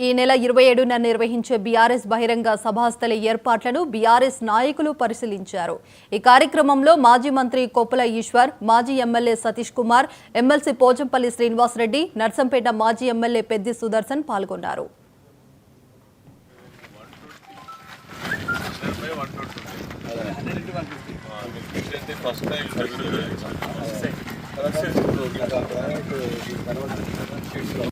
ఈ నెల ఇరవై ఏడున నిర్వహించే బీఆర్ఎస్ బహిరంగ సభాస్థల ఏర్పాట్లను బీఆర్ఎస్ నాయకులు పరిశీలించారు. ఈ కార్యక్రమంలో మాజీ మంత్రి కొప్పుల ఈశ్వర్ మాజీ ఎమ్మెల్యే సతీష్ కుమార్ ఎమ్మెల్సీ పోచంపల్లి శ్రీనివాసరెడ్డి నర్సంపేట మాజీ ఎమ్మెల్యే పెద్ది సుదర్శన్ పాల్గొన్నారు. ఫస్ట్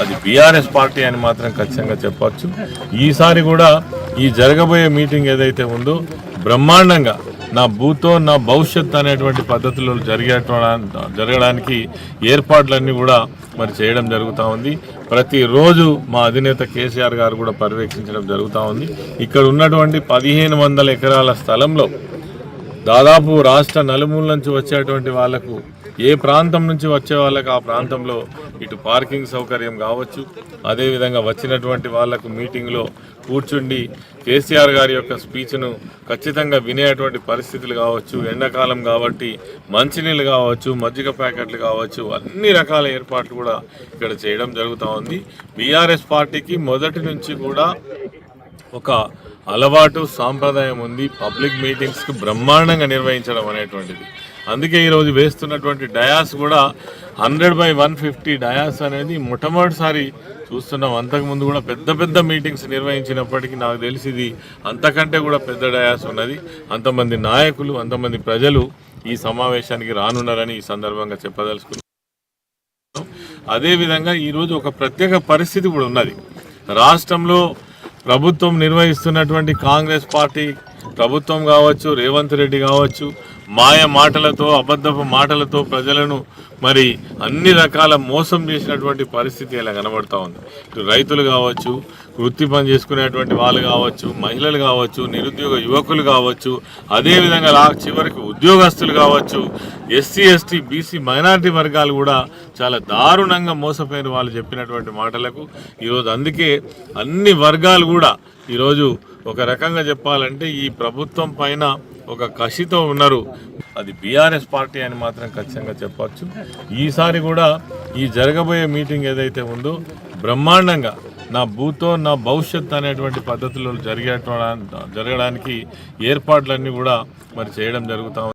అది బీఆర్ఎస్ పార్టీ అని మాత్రం ఖచ్చితంగా చెప్పచ్చు. ఈసారి కూడా ఈ జరగబోయే మీటింగ్ ఏదైతే ఉందో బ్రహ్మాండంగా నా భూతో నా భవిష్యత్ అనేటువంటి పద్ధతిలో జరిగే జరగడానికి ఏర్పాట్లన్నీ కూడా మరి చేయడం జరుగుతూ ఉంది. ప్రతిరోజు మా అధినేత కేసీఆర్ గారు కూడా పర్యవేక్షించడం జరుగుతూ ఉంది. ఇక్కడ ఉన్నటువంటి పదిహేను వందల ఎకరాల స్థలంలో దాదాపు రాష్ట్ర నలుమూల నుంచి వచ్చేటువంటి వాళ్ళకు ఏ ప్రాంతం నుంచి వచ్చే వాళ్ళకు ఆ ప్రాంతంలో ఇటు పార్కింగ్ సౌకర్యం కావచ్చు. అదేవిధంగా వచ్చినటువంటి వాళ్ళకు మీటింగ్లో కూర్చుండి కేసీఆర్ గారి యొక్క స్పీచ్ను ఖచ్చితంగా వినేటువంటి పరిస్థితులు కావచ్చు ఎండాకాలం కాబట్టి మంచినీళ్ళు కావచ్చు మజ్జిగ ప్యాకెట్లు కావచ్చు అన్ని రకాల ఏర్పాట్లు కూడా ఇక్కడ చేయడం జరుగుతూ ఉంది. బీఆర్ఎస్ పార్టీకి మొదటి నుంచి కూడా ఒక అలవాటు సాంప్రదాయం ఉంది పబ్లిక్ మీటింగ్స్కి బ్రహ్మాండంగా నిర్వహించడం అనేటువంటిది. అందుకే ఈరోజు వేస్తున్నటువంటి డయాస్ కూడా hundred by one fifty dais అనేది మొట్టమొదటిసారి చూస్తున్నాం. అంతకుముందు కూడా పెద్ద పెద్ద మీటింగ్స్ నిర్వహించినప్పటికీ నాకు తెలిసి ఇది అంతకంటే కూడా పెద్ద డయాస్ ఉన్నది. అంతమంది నాయకులు అంతమంది ప్రజలు ఈ సమావేశానికి రానున్నారని ఈ సందర్భంగా చెప్పదలుచుకున్నాను అదేవిధంగా ఈరోజు ఒక ప్రత్యేక పరిస్థితి కూడా ఉన్నది. రాష్ట్రంలో ప్రభుత్వం నిర్వహిస్తున్నటువంటి కాంగ్రెస్ పార్టీ ప్రభుత్వం కావచ్చు రేవంత్ రెడ్డి కావచ్చు మాయ మాటలతో అబద్ధపు మాటలతో ప్రజలను మరి అన్ని రకాల మోసం చేసినటువంటి పరిస్థితి ఇలా కనబడతా ఉంది. ఇటు రైతులు కావచ్చు వృత్తి పని చేసుకునేటువంటి వాళ్ళు కావచ్చు మహిళలు కావచ్చు నిరుద్యోగ యువకులు కావచ్చు అదేవిధంగా లా చివరికి ఉద్యోగస్తులు కావచ్చు ఎస్సీ ఎస్టీ బీసీ మైనారిటీ వర్గాలు కూడా చాలా దారుణంగా మోసపోయిన వాళ్ళు చెప్పినటువంటి మాటలకు ఈరోజు అందుకే అన్ని వర్గాలు కూడా ఈరోజు ఒక రకంగా చెప్పాలంటే ఈ ప్రభుత్వం పైన ఒక కసితో ఉన్నారు అది బీఆర్ఎస్ పార్టీ అని మాత్రం ఖచ్చితంగా చెప్పచ్చు ఈసారి కూడా ఈ జరగబోయే మీటింగ్ ఏదైతే ఉందో బ్రహ్మాండంగా నా భూతో నా భవిష్యత్ అనేటువంటి పద్ధతిలో జరిగే జరగడానికి ఏర్పాట్లన్నీ కూడా మరి చేయడం జరుగుతూ ఉంది.